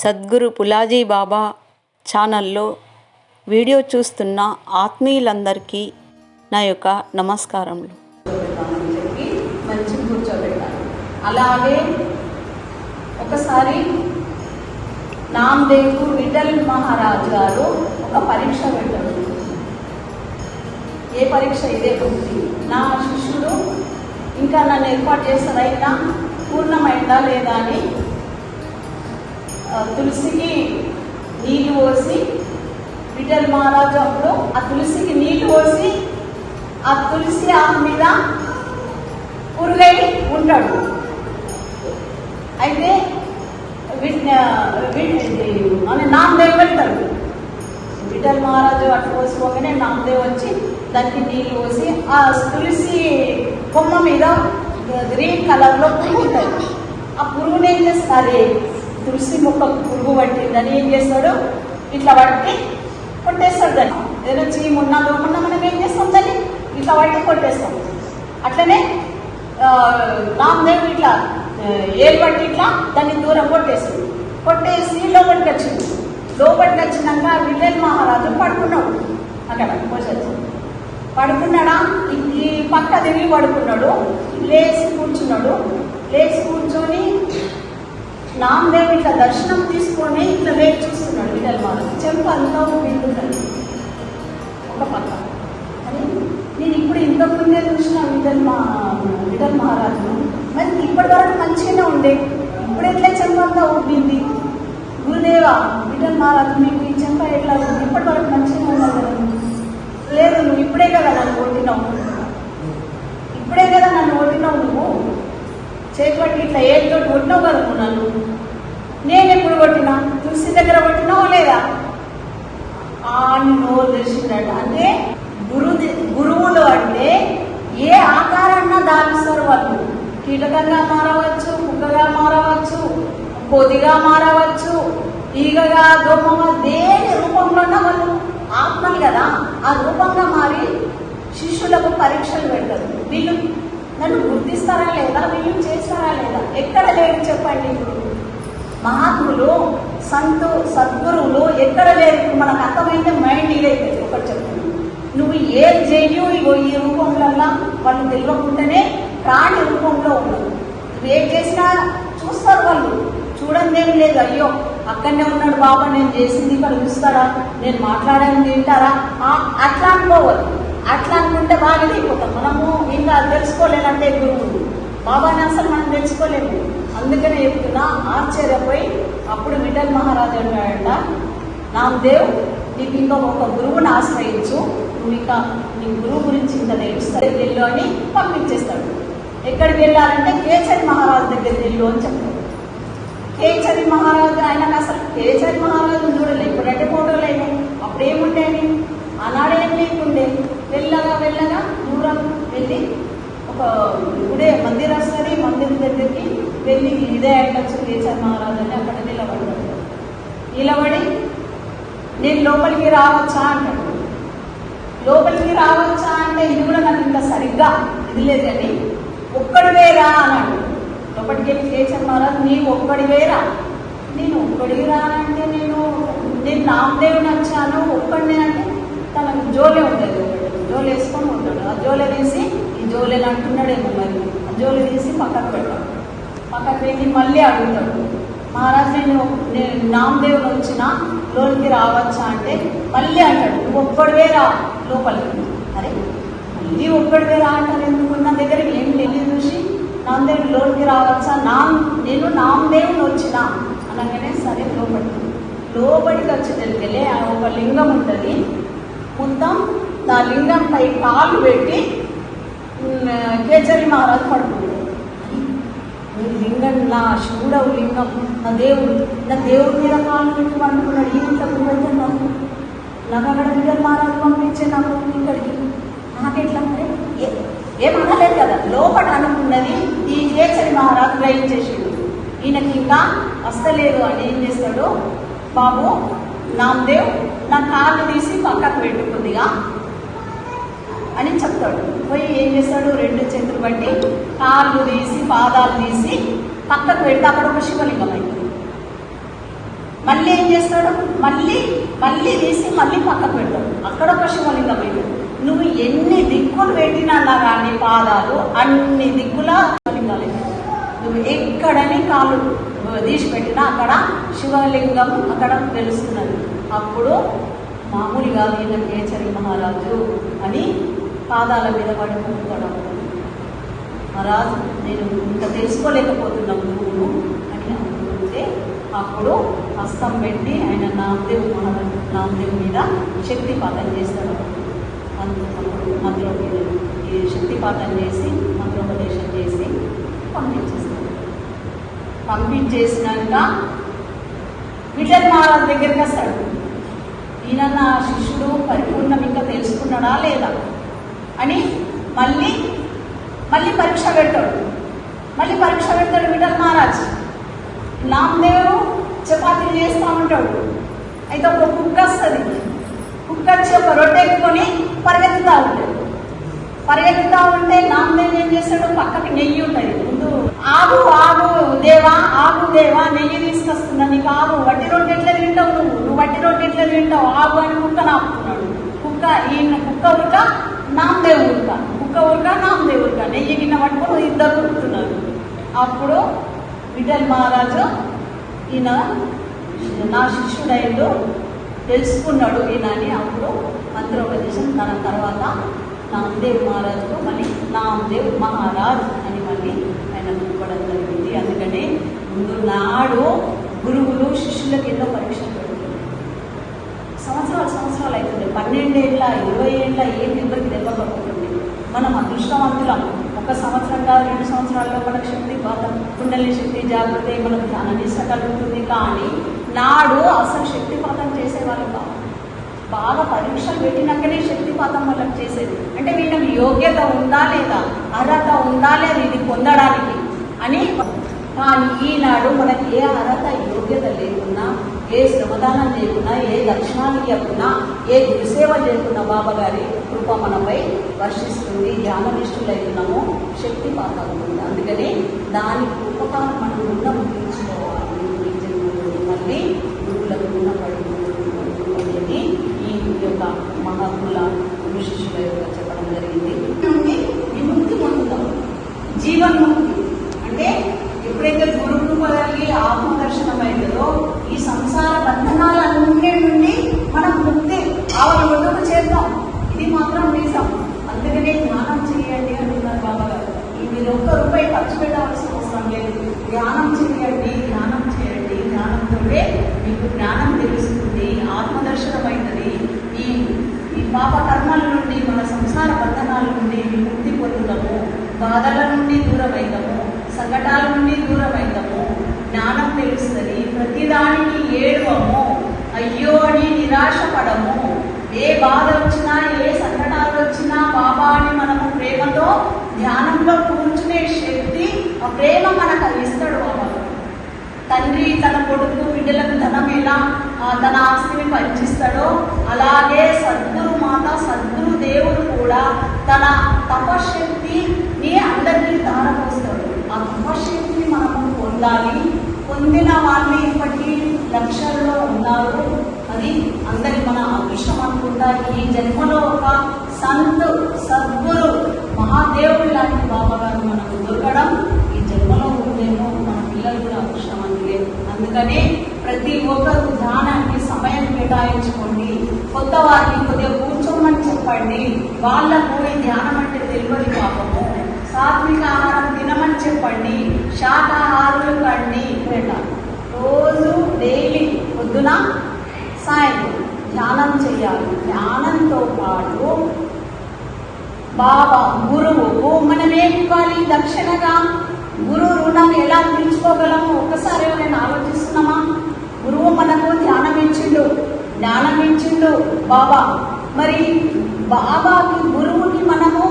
సద్గురు పులాజీ బాబా ఛానల్లో వీడియో చూస్తున్న ఆత్మీయులందరికీ నా యొక్క నమస్కారములు. అలాగే ఒకసారి నామదేవ్ విఠల్ మహారాజ్ గారు ఒక పరీక్ష పెట్టారు. ఏ పరీక్ష ఇదే ఉంది నా శిష్యుడు ఇంకా నన్ను ఏర్పాటు చేస్తారైనా పూర్ణమైందా లేదా అని తులసికి నీళ్ళు పోసి విఠల్ మహారాజు అప్పుడు ఆ తులసికి నీళ్ళు పోసి ఆ తులసి ఆకు మీద పురుగై ఉంటాడు. అయితే అని నామదేవ్ పెడతారు. విఠల్ మహారాజు అటు పోసుకోగానే నామదేవ్ వచ్చి దానికి నీళ్ళు పోసి ఆ తులసి కొమ్మ మీద గ్రీన్ కలర్లో పురుగు ఉంటుంది. ఆ పురుగుని ఏం చేస్తారు? తులసి మొక్క పురుగు పట్టిందని ఏం చేస్తాడు ఇట్లా పట్టి కొట్టేస్తాడు దాన్ని. ఏదో చీమ్ ఉన్నా లోకున్నా మనం ఏం చేస్తాం దాన్ని? ఇట్లా పట్టి కొట్టేస్తాం. అట్లనే ఆ, రామ్దేవ్ ఇట్లా ఆ, ఏలు పట్టి ఇట్లా దాన్ని దూరం కొట్టేస్తుంది కొట్టేసి లోపలికి వచ్చింది లోపలికి వచ్చినాక విలన్ మహారాజు పడుకున్నాడు. అక్కడ పోసేసి పడుకున్నాడా? ఈ పక్క తిరిగి పడుకున్నాడు. లేచి కూర్చున్నాడు. లేచి కూర్చొని నామదేవ్ ఇట్లా దర్శనం తీసుకొని ఇట్లా లేచి చూస్తున్నాడు విఠల్ చెంప అంతా వింటున్నాడు ఒక పక్క. అని నేను ఇప్పుడు ఇంతకు ముందే చూసిన విఠల్ మా విఠల్ మహారాజును. మరి ఇప్పటి వరకు మంచిగానే ఉండే. ఇప్పుడు ఎట్లా చెంప అంతా ఉబ్బింది గురుదేవా విఠల్ మహారాజు మీకు ఈ చెంప ఎట్లా ఉంది? ఇప్పటి వరకు మంచిగానే కదా? లేదు నువ్వు ఇప్పుడే కదా నన్ను కొట్టినావు. ఇప్పుడే కదా నన్ను ఓటినావు నువ్వు. చేపట్టి ఇట్లా ఏదో కొట్టినావు కదా నన్ను నేను ఎప్పుడు కొట్టినా? తులసి దగ్గర కొట్టినావు లేదా? అని నోరు తెలిసిందట అంటే గురు గురువులు అంటే ఏ ఆకారాన్న దాపిస్తారు వాళ్ళు? కీటకంగా మారవచ్చు కుక్కగా మారవచ్చు కొద్దిగా మారవచ్చు ఈగగా దోమగా దేని రూపంలోనే వాళ్ళు ఆత్మలు కదా. ఆ రూపంగా మారి శిష్యులకు పరీక్షలు పెడతారు. వీళ్ళు నన్ను గుర్తిస్తారా లేదా? మేము చేస్తారా లేదా? ఎక్కడ లేరు చెప్పండి. మహాత్ములు సంతు సద్గురువులు ఎక్కడ లేరు? మనకు అర్థమైతే మైండ్ ఇదైతే ఒకటి చెప్తున్నాను. నువ్వు ఏది చేయు ఇగో ఈ రూపంలో వాళ్ళు తెలియకుండానే ప్రాణి రూపంలో ఉండదు నువ్వు ఏం చేసినా చూస్తారు వాళ్ళు. చూడండి లేదు. అయ్యో అక్కడనే ఉన్నాడు బాబా నేను చేసింది ఇక్కడ చూస్తారా నేను మాట్లాడాను తింటారా అట్లా అనుకోవద్దు. అట్లా అనుకుంటే బాగా అయిపోతాం. మనము ఇంకా తెలుసుకోలేనంటే గురువులు బాబాని అసలు మనం తెలుసుకోలేము. అందుకనే చెప్తున్నా ఆశ్చర్యపోయి అప్పుడు విఠల్ మహారాజు అన్నాడంట నామదేవ్ నీకు ఇంకా ఒక గురువుని ఆశ్రయించు. నువ్వు ఇంకా నీ గురువు గురించి ఇంత నేర్పిస్తాడు వెళ్ళు అని పంపించేస్తాడు. ఎక్కడికి వెళ్ళాలంటే కేచరి మహారాజు దగ్గర వెళ్ళు అని చెప్తాడు. కేచరి మహారాజు ఆయనకు అసలు కేచరి మహారాజు ఇప్పుడు రెండు ఫోటోలు అయినాయి అప్పుడు ఏముండేవి ఆనాడేం లేకుండే. వెళ్ళగా వెళ్ళగా దూరం వెళ్ళి ఒక ఇప్పుడే మందిర్ వస్తుంది మందిర్ దగ్గరికి వెళ్ళి ఇదే అంటచ్చు కేసర్ మహారాజు అని అక్కడ నిలబడ్డాడు. నిలబడి నేను లోపలికి రావచ్చా? అంటాడు. లోపలికి రావచ్చా అంటే ఇది కూడా నాకు ఇంత సరిగ్గా ఇది లేదు కానీ ఒక్కడు అన్నాడు. లోపలికి వెళ్ళి కేసర్ మహారాజు నీవు ఒక్కడి వేరా నేను ఒక్కడికి రానంటే నేను నేను నామదేవుని వచ్చాను ఒక్కడినే అంటే తనకు జోలే ఉండదు. జోలు వేసుకొని ఉంటాడు. ఆ జోలే తీసి ఈ జోలేని అంటున్నాడేమో మరి. ఆ జోలు తీసి పక్కకు పెట్టాడు పక్కకు పెట్టి మళ్ళీ అడుగుతాడు. మహారాజ్ నేను నేను నామదేవుని వచ్చిన లోనికి రావచ్చా అంటే మళ్ళీ అంటాడు. నువ్వు ఒక్కడివే రా లోపలికి. అరే మళ్ళీ ఒక్కడివే రా అంటారు ఎందుకు? నా దగ్గర ఏం తెలియదు చూసి. నామదేవుడు లోనికి రావచ్చా? నా నేను నామదేవుని వచ్చిన? అనగానే సరే లోపలికి. లోపలికి వచ్చి ఆ ఒక లింగం ఉంటుంది. మొత్తం ఆ లింగంపై కాలు పెట్టి కేచరి మహారాజు పడుకుంటాడు ఈ లింగం నా శివుడవు లింగం నా దేవుడు నా దేవుడి మీద కాలు పెట్టి పండుకున్నాడు. ఈ ఇంత పెడితే నాకు. నాకు అక్కడ బిడ్డలు మహారాజు పంపించే నాకు ఇక్కడికి. నాకెట్లా ఏ- ఏమనలేదు కదా. లోపల అనుకున్నది ఈ కేచరి మహారాజు గ్రహించేసిండు ఈయనకి ఇంకా వస్తలేదు అని ఏం చేస్తాడు బాబు నామదేవ్ నా కాళ్ళు తీసి పక్కకు పెట్టుకుందిగా. అని చెప్తాడు. పోయి ఏం చేస్తాడు? రెండు చేతులు బట్టి కాళ్ళు తీసి పాదాలు తీసి పక్కకు పెడితే అక్కడ ఒక శివలింగం అవుతుంది మళ్ళీ ఏం చేస్తాడు? మళ్ళీ మళ్ళీ తీసి మళ్ళీ పక్కకు పెడతాడు. అక్కడ ఒక శివలింగం అయింది నువ్వు ఎన్ని దిక్కులు పెట్టినా కానీ పాదాలు అన్ని దిక్కుల శివలింగాలు నువ్వు ఎక్కడని కాళ్ళు తీసి పెట్టినా అక్కడ శివలింగం అక్కడ తెలుస్తున్నది అప్పుడు మామూలుగా ఈయన కేచరి మహారాజు అని పాదాల మీద పడిపోతాడు మహారాజు నేను ఇంత తెలుసుకోలేకపోతున్నా గురువును అని అనుకుంటే అప్పుడు హస్తం పెట్టి ఆయన నామదేవ్ మహారాజు నామదేవ్ మీద శక్తిపాతం చేస్తాడు. అప్పుడు మంత్రో ఈ శక్తిపాతం చేసి మంత్రోపదేశం చేసి పంపించేస్తాడు. పంపించేసినాక విఠల్ మహారాజ్ దగ్గరికి వస్తాడు. ఈయన నా శిష్యుడు పరిపూర్ణం ఇంకా తెలుసుకున్నాడా లేదా? అని మళ్ళీ మళ్ళీ పరీక్ష పెడతాడు. మళ్ళీ పరీక్ష పెడతాడు విఠల్ మహారాజ్. నామదేవు చపాతీలు చేస్తూ ఉంటాడు. అయితే ఒక కుక్క వస్తుంది. కుక్క వచ్చి ఒక రొట్టె ఎత్తుకొని పరిగెత్తుతూ ఉంటాడు పరిగెత్తుతూ ఉంటే నామదేవ్ ఏం చేస్తాడు? పక్కకి నెయ్యి ఉంటుంది. ముందు ఆగు ఆగు దేవా ఆగు దేవా నెయ్యి తీసుకొస్తున్నా నీకు ఆగు. వట్టి రొట్టె ఎట్లా తింటావు నువ్వు? నువ్వు వట్టి రొట్టె ఎట్లా తింటావు? ఆగు అని కుక్క నాపుతున్నాడు. కుక్క ఈయన కుక్క ఉరక నామదేవ్ ఉరక ఒక్క ఉరక నామదేవ్ ఉరక నెయ్యి గిన్నె పట్టుకొని ఇద్దరు ఉరుకుతున్నారు అప్పుడు విఠల్ మహారాజు ఈయన నా శిష్యుడైండు తెలుసుకున్నాడు ఈయన అని అప్పుడు మంత్రోపదేశం తన తర్వాత నామదేవ్ మహారాజుకు మళ్ళీ నామదేవ్ మహారాజ్ అని మళ్ళీ ఆయన పిలవడం జరిగింది. అందుకని ముందు నాడు గురువులు శిష్యులకు ఎన్నో పరీక్షలు పెడుతుంది సంవత్సరాలు సంవత్సరాలు అవుతుంది పన్నెండేళ్ళ ఇరవై ఏళ్ళ ఏం మనం అదృష్టవంతులం. ఒక సంవత్సరం కాదు రెండు సంవత్సరాల్లో మనకు శక్తి బాధం కుండలి శక్తి జాగ్రత్త మనకు ధ్యానం కలుగుతుంది కానీ నాడు అసలు శక్తిపాతం చేసేవాళ్ళు కాదు. బాగా పరీక్షలు పెట్టినాకనే శక్తిపాతం వాళ్ళకి చేసేది. అంటే వీళ్ళకి యోగ్యత ఉందా లేదా అర్హత ఉందా లేదా ఇది పొందడానికి అని ఈనాడు మనకి ఏ అర్హత యోగ్యత లేకున్నా ఏ శ్రమదానం లేకున్నా ఏ దక్షిణాలు ఇవ్వకున్నా ఏ గురుసేవ లేకున్నా బాబాగారి కృప మనపై వర్షిస్తుంది. ధ్యాననిష్ఠులైతున్నాము. శక్తిపాతం ఉంది అందుకని దాని ఉపకారం మనం ఉన్న ముగించుకోవాలి. ఈ జన్మలో మళ్ళీ గురువులకు రుణపడి అనేది ఈ యొక్క మహాత్ముల గురు శిష్యుల యొక్క చెప్పడం జరిగింది. విముక్తి పొందుతాం జీవన్ముక్తి అంటే ఎప్పుడైతే గురు కృప కలిగి ఆత్మదర్శనం అయిందో ఈ సంసార బంధనాలన్నింటి నుండి మనం ముక్తి ఆవిడ ముందుకు చేద్దాం. ఇది మాత్రం నిజం. అందుకనే ధ్యానం చేయండి అంటున్నారు బాబా గారు ఈ మీరు ఒక్క రూపాయి ఖర్చు పెట్టాల్సిన అవసరం లేదు. ధ్యానం చేయండి ధ్యానం చేయండి. ధ్యానంతో మీకు జ్ఞానం తెలుస్తుంది ఆత్మదర్శనం అవుతుంది ఈ ఈ పాప కర్మల నుండి మన సంసార బంధనాల నుండి విముక్తి పొందుతాము. బాధల నుండి దూరమైతాము. సంఘటాల సంకటాల నుండి దూరమైతాము అవుతాము జ్ఞానం తెలుస్తుంది ప్రతిదానికి ఏడవము అయ్యో అని నిరాశ పడము ఏ బాధ వచ్చినా ఏ సంఘటనలు వచ్చినా బాబా అని మనము ప్రేమతో ధ్యానంలో కూర్చునే శక్తి ఆ ప్రేమ మనకు ఇస్తాడు బాబా తండ్రి తన కొడుకు బిడ్డలకు ధనం ఎలా ఆ, తన ఆస్తిని పంచిస్తాడో అలాగే సద్గురు మాత సద్గురు దేవుడు కూడా తన తపశక్తిని అందరికీ దారపోస్తాడు. ఆ తపశక్తిని మనము పొందాలి. పొందిన వాళ్ళు ఇప్పటికీ లక్షల్లో ఉన్నారు. అది అందరి మన అదృష్టం అనుకుంటా. ఈ జన్మలో ఒక సంత్ సద్గురు మహాదేవుడు లాంటి బాబా గారు మనకు దొరకడం ఈ జన్మలో ఉందేమో మన పిల్లలు కూడా అదృష్టవంతులే అందుకనే ప్రతి ఒక్కరు ధ్యానానికి సమయం కేటాయించుకోండి. కొత్త వారిని కొద్దిగా కూర్చోమని చెప్పండి. వాళ్ళకు ఈ ధ్యానం అంటే తెలియదు పాపము. సాత్విక ఆహారం తినమని చెప్పండి శాకాహారులు కండి పెట్టాలి రోజు డైలీ పొద్దున సాయంత్రం ధ్యానం చేయాలి. ధ్యానంతో పాటు బాబా గురువుకు మనం ఏం ఇవ్వాలి దక్షిణగా. గురు రుణం ఎలా తీర్చుకోగలము ఒక్కసారి నేను ఆలోచిస్తున్నామా? గురువు మనకు ధ్యానం ఇచ్చిండు జ్ఞానం ఇచ్చిండు. బాబా మరి బాబాకి గురువుకి మనము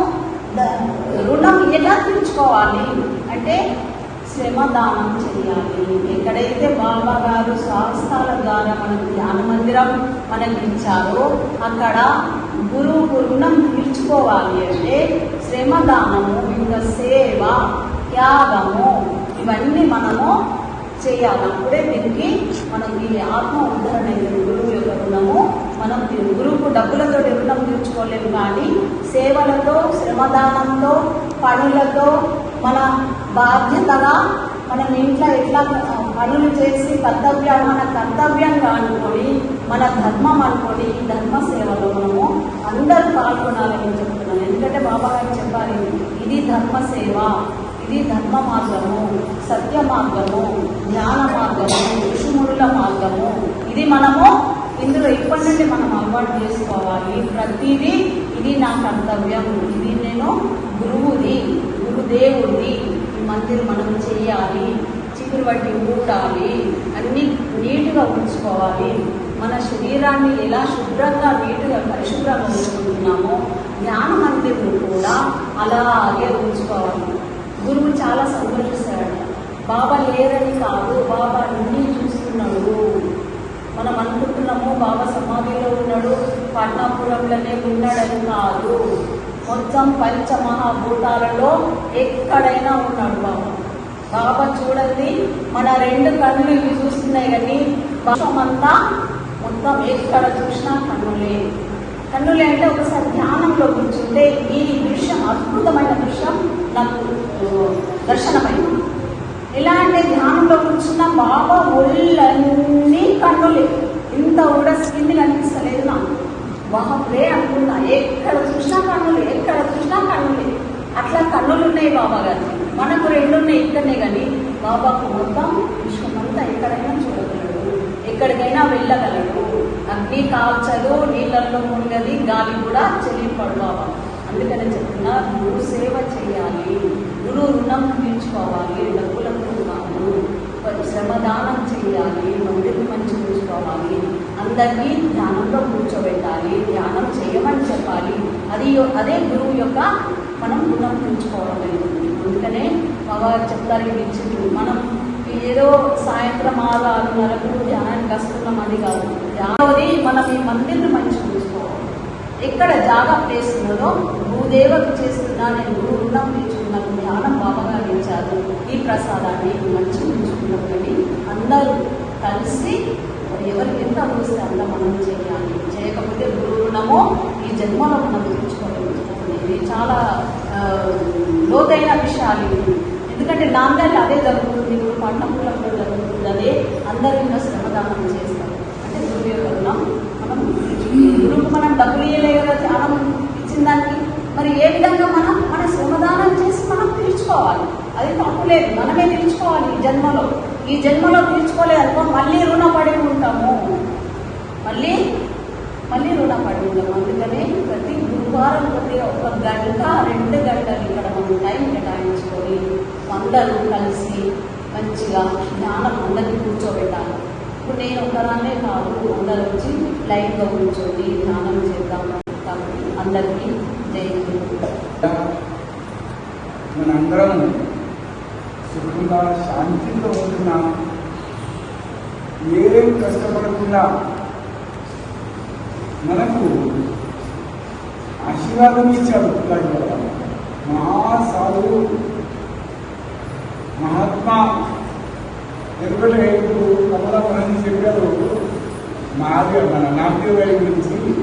రుణం ఎలా తీర్చుకోవాలి అంటే శ్రమదానం చేయాలి. ఎక్కడైతే బాబా గారు శాస్త్రాల ద్వారా మనకు ధ్యాన మందిరం మనకి ఇచ్చారో అక్కడ గురువు రుణం తీర్చుకోవాలి అంటే శ్రమదానము ఇంకా సేవ త్యాగము ఇవన్నీ మనము చేయాలి. అప్పుడే దీనికి మనకి ఆత్మ ఉద్ధరణ గురువు యొక్క రుణము మనం గురువుకు డబ్బులతో రుణం తీర్చుకోలేము కానీ సేవలతో శ్రమదానంతో పనులతో మన బాధ్యతగా మనం ఇంట్లో ఎట్లా పనులు చేసి కర్తవ్యం మన కర్తవ్యంగా అనుకొని మన ధర్మం అనుకొని ఈ ధర్మ సేవలో మనము అందరూ పాల్గొనాలని చెప్తున్నాను. ఎందుకంటే బాబా గారు చెప్పాలి ఇది ధర్మ సేవ ఇది ధర్మ మార్గము సత్య మార్గము జ్ఞాన మార్గము ఋషిముడుల మార్గము. ఇది మనము ఇందులో ఇప్పటి నుండి మనం అలవాటు చేసుకోవాలి. ప్రతిదీ ఇది నా కర్తవ్యం. ఇది నేను గురువుది గురుదేవుడి ఈ మందిర్ మనం చేయాలి. చిగురు బట్టి ఊడాలి. అన్నీ నీటుగా ఉంచుకోవాలి. మన శరీరాన్ని ఎలా శుభ్రంగా నీటుగా పరిశుభ్రంగా ఉంచుకుంటున్నామో జ్ఞాన మందిర్ను కూడా అలాగే ఉంచుకోవాలి. గురువు చాలా సంతోషిస్తాడు బాబా లేరని కాదు బాబా నుండి మనం అనుకుంటున్నాము బాబా సమాధిలో ఉన్నాడు పట్నాపురంలోనే ఉన్నాడని కాదు. మొత్తం పంచ మహాభూతాలలో ఎక్కడైనా ఉన్నాడు బాబా. బాబా చూడండి మన రెండు కన్నులు ఇవి చూస్తున్నాయి కానీ అంతా మొత్తం ఎక్కడ చూసినా కన్నులే. కన్నులే అంటే ఒకసారి ధ్యానంలో కూర్చుంటే ఈ దృశ్యం అద్భుతమైన దృశ్యం నాకు దర్శనమైంది. ఎలా అంటే ధ్యానంలో కూర్చున్న బాబా ఒళ్ళన్నీ కన్నులే ఇంత కూడా స్కిన్ కనిపిస్తలేదు నాకు. బాబే అనుకున్నా ఎక్కడ చూసినా కన్నులు ఎక్కడ చూసినా కన్నులే అట్లా కన్నులు ఉన్నాయి బాబా గారు. మనకు రెండు ఉన్నాయి ఇక్కడనే కానీ బాబాకు మొత్తం విశ్వమంతా ఎక్కడైనా చూడగలడు ఎక్కడికైనా వెళ్ళగలడు. అగ్ని కాల్చదు నీళ్ళల్లో మునిగది గాలి కూడా చెల్లింపడు బాబా. అందుకనే చెప్తున్నా గురు సేవ చేయాలి. గురు రుణం తీర్చుకోవాలి డబ్బులకు కాదు శ్రమదానం చేయాలి మందిని మంచి చూసుకోవాలి. అందరినీ ధ్యానంలో కూర్చోబెట్టాలి ధ్యానం చేయమని చెప్పాలి. అది అదే గురువు యొక్క మనం గుణం పెంచుకోవడం జరుగుతుంది. అందుకనే బాబా చెప్తారు ఇది ఇచ్చింది మనం ఏదో సాయంత్రం ఆరు ఆరున్నరకు ధ్యానానికి వస్తున్నాం అది కాదు. ధ్యానది మనం ఈ మందిర్ని మంచి ఎక్కడ జాగా ప్లేస్ ఉన్నదో భూదేవకు చేస్తున్నా నేను గురు రుణం తీర్చుకున్నాను ధ్యానం బాబాగా ఇచ్చారు ఈ ప్రసాదాన్ని మంచి ఉంచుకున్నాం కానీ అందరూ కలిసి ఎవరికి ఎంత అందిస్తే అంత మనం చేయాలి. చేయకపోతే గురు రుణమో ఈ జన్మలో మనం ఇది చాలా లోతైన విషయాలు ఎందుకంటే నాందాలు అదే జరుగుతుంది ఇప్పుడు పట్టణంలో జరుగుతుంది అదే అందరూ శ్రమదానం చేస్తారు అంటే గురువు యొక్క రుణం మనం గురువుకు మనం డబ్బులు ఇవ్వలే కదా ధ్యానం ఇచ్చిన దానికి. మరి ఏ విధంగా మనం మన శ్రమదానం చేసి మనం తీర్చుకోవాలి? అది తప్పు లేదు. మనమే తీర్చుకోవాలి ఈ జన్మలో. ఈ జన్మలో తీర్చుకోలేదు అనుకో మళ్ళీ రుణపడి ఉంటాము. మళ్ళీ మళ్ళీ రుణపడి ఉంటాము. అందుకని ప్రతి గురువారం ప్రతి ఒక గంట రెండు గంటలు ఇక్కడ మనం టైం కేటాయించుకొని అందరూ కలిసి మంచిగా జ్ఞానం అందరికీ కూర్చోబెట్టాలి. ఇప్పుడు నేను ఒకదాన్నే కాదు అందరూ వచ్చి లైన్గా కూర్చొని ధ్యానం చేద్దాం కాబట్టి అందరికీ జై మనందరం సుఖంగా శాంతితో ఉంటున్నాం. ఏం కష్టపడకుండా మనకు ఆశీర్వాదం ఇచ్చారు పిల్లలు మహాసాధువు మహాత్మా ఎందుకంటే ఇప్పుడు కమలాపురం చెప్పారు. మహాదేవ్ మన నామదేవ్ గారి గురించి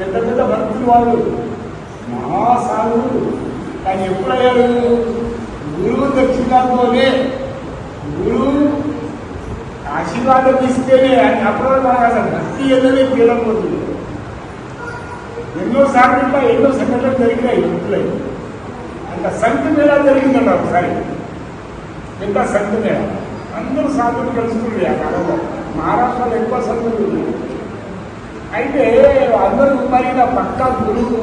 పెద్ద పెద్ద భక్తులు వాళ్ళు. మహాసాధువులు. కానీ ఎప్పుడయ్యారు గురువు దక్షిణాతోనే. గురువు ఆశీర్వాదం ఇస్తేనే. అని అప్పుడు మనకు అసలు భక్తి ఏదైనా తీరకపోతుంది ఎన్నో సార్లు ఇట్లా ఎన్నో సంఘటనలు జరిగినాయి భక్తులై అంత సంత మేళ జరిగిందంట ఒకసారి. ఇంత సంత మేళ? అందరూ సాధువులు కలుసుకుంది ఆ కాలంలో మహారాష్ట్రలో ఎక్కువ సంతులు ఉన్నాయి అయితే అందరూ మరి నా పక్కా గురువు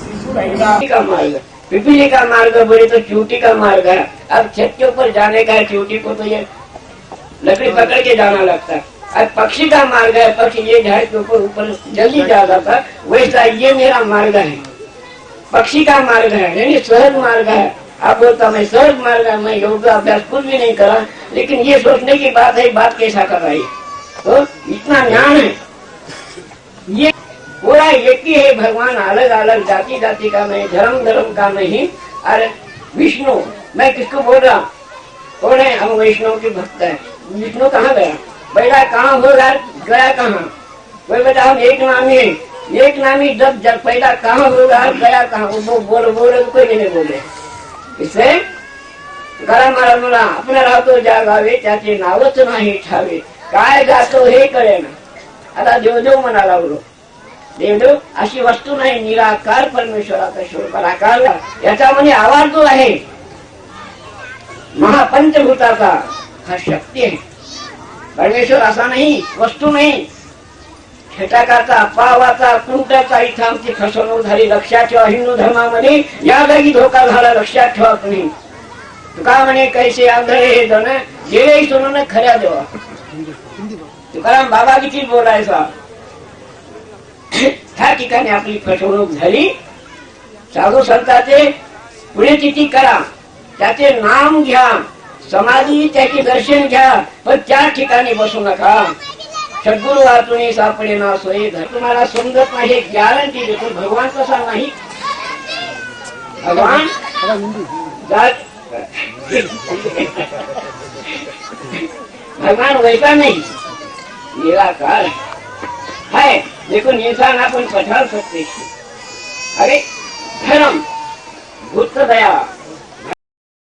శిష్యుడు అయినా चूटी का मार्ग पिपीली का मार्ग बोले तो चूटी का मार्ग है अब छत के ऊपर जाने का है चूटी को तो ये लकड़ी पकड़ के जाना लगता है अब पक्षी का मार्ग है पक्षी ये झाड़ के ऊपर ऊपर जल्दी जाता था वैसा ये मेरा मार्ग है पक्षी का मार्ग है यानी सहज मार्ग है आप बोलता मैं सहज मार्ग है मैं योगा अभ्यास कुछ भी नहीं करा लेकिन ये सोचने की बात है बात कैसा कर रही तो इतना ज्ञान है। ये पूरा एक ही है, भगवान अलग अलग जाति जाति का नहीं, धर्म धर्म का नहीं। अरे, विष्णु, मैं किसको बोल रहा हूँ? कौन है? हम वैष्णव के भक्त है। विष्णु कहाँ गया? पैदा कहाँ होगा गया कहाँ? कोई बेटा, हम एक नामी है। एक नामी जब जब पैदा कहाँ होगा गया कहाँ? वो बोल, बोले, कोई नहीं बोले। इससे गरम मरम मला आपल्या राहतो जागावे त्याचे नावच नाही ठावे काय गातो हे कळेना. आता देवदेव म्हणा लागलो. देवदेव अशी वस्तू नाही निराकार परमेश्वराचा शोध याचा म्हणजे आवाज जो आहे महापंचभूताचा हा शक्ती आहे. परमेश्वर असा नाही वस्तू नाही. छटाकाचा पावाचा कुंटाचा इथं आमची फसवणूक झाली लक्षात ठेवा हिंदू धर्मामध्ये या जागी धोका झाला लक्षात ठेवा तुम्ही. तुका म्हणे कैसे आंधळे गेले सोडून खऱ्या देवा. तुकाराम बाबा किती बोलायचा? त्या ठिकाणी आपली फसवणूक झाली. साधू संतांचे पुढे किती करा. त्याचे नाम घ्या. समाधी त्याचे दर्शन घ्या. पण त्या ठिकाणी बसू नका. सद्गुरु वाचून सापडे ना सोय. तुम्हाला समजत नाही गॅरंटी देतो. भगवान कसा नाही. भगवान भगवान वैसा नहीं निराकार है लेकिन इंसान अपन पठार सकते हैं। अरे धर्म भूत दया